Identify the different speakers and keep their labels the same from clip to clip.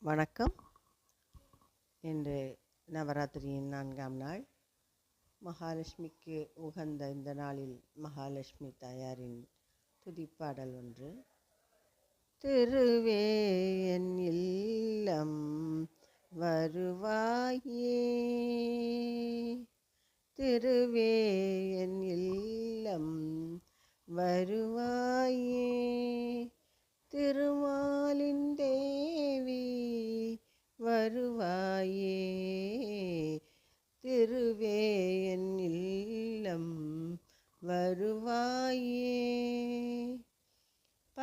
Speaker 1: வணக்கம். இன்று நவராத்திரியின் நான்காம் நாள். மகாலட்சுமிக்கு உகந்த இந்த நாளில் மகாலட்சுமி தாயாரின் துதிப்பாடல் ஒன்று. திருவே என் இல்லம் வருவாயே திருவே என் இல்லம் வருவாயே திருமாலின் தேவி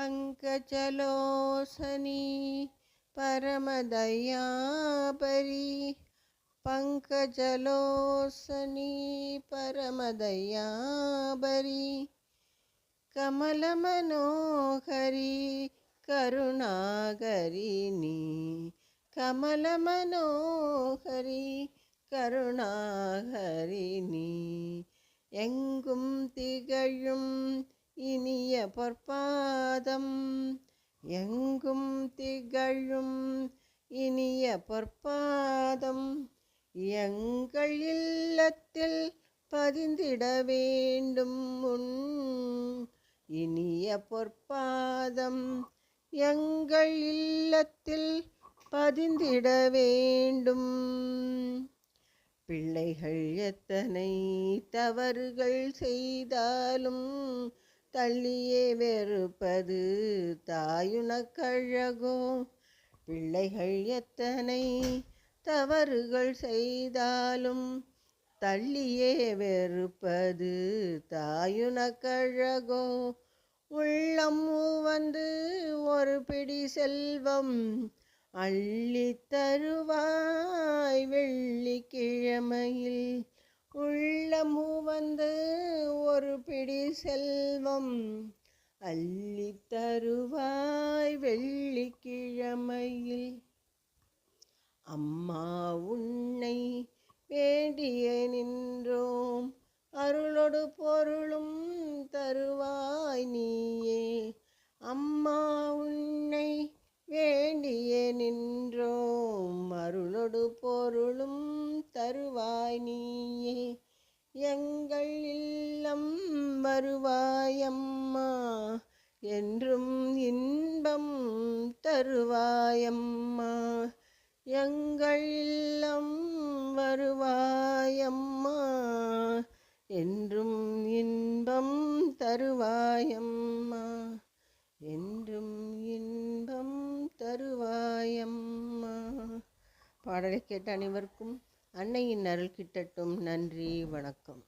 Speaker 1: पङ्कचलोसनी परमदयापरी पङ्कजलोसनी परमदयाबरी कमलमनोहरी करुणागरिणी कमलमनोहरी करुणाहरिणी एङ्गुं பொற்பாதம் எங்கும் திகழும் இனிய பொற்பாதம் எங்கள் இல்லத்தில் பதிந்திட வேண்டும் உன் இனிய பொற்பாதம் எங்கள் இல்லத்தில் பதிந்திட வேண்டும். பிள்ளைகள் எத்தனை தவறுகள் செய்தாலும் தள்ளியே வெறுப்பது தாயுனக்கழகோ பிள்ளைகள் எத்தனை தவறுகள் செய்தாலும் தள்ளியே வெறுப்பது தாயுனக்கழகோ உள்ளம் வந்து ஒரு பிடி செல்வம் அள்ளி தருவாய் வெள்ளிக்கிழமையில் உள்ளமும் வந்து ஒரு பிடி செல்வம் அள்ளி தருவாய் வெள்ளிக்கிழமையில். அம்மா உன்னை வேண்டிய நின்றோம். அருளோடு பொருள் தருவாய் நீயே. எங்கள் இல்லம் வருவாயம்மா. என்றும் இன்பம் தருவாயம்மா. எங்கள் இல்லம் வருவாயம்மா. என்றும் இன்பம் தருவாயம்மா. என்றும் இன்பம் தருவாயம்மா. பாடலை கேட்ட அனைவருக்கும் அன்னையின் அருள் கிட்டட்டும். நன்றி வணக்கம்.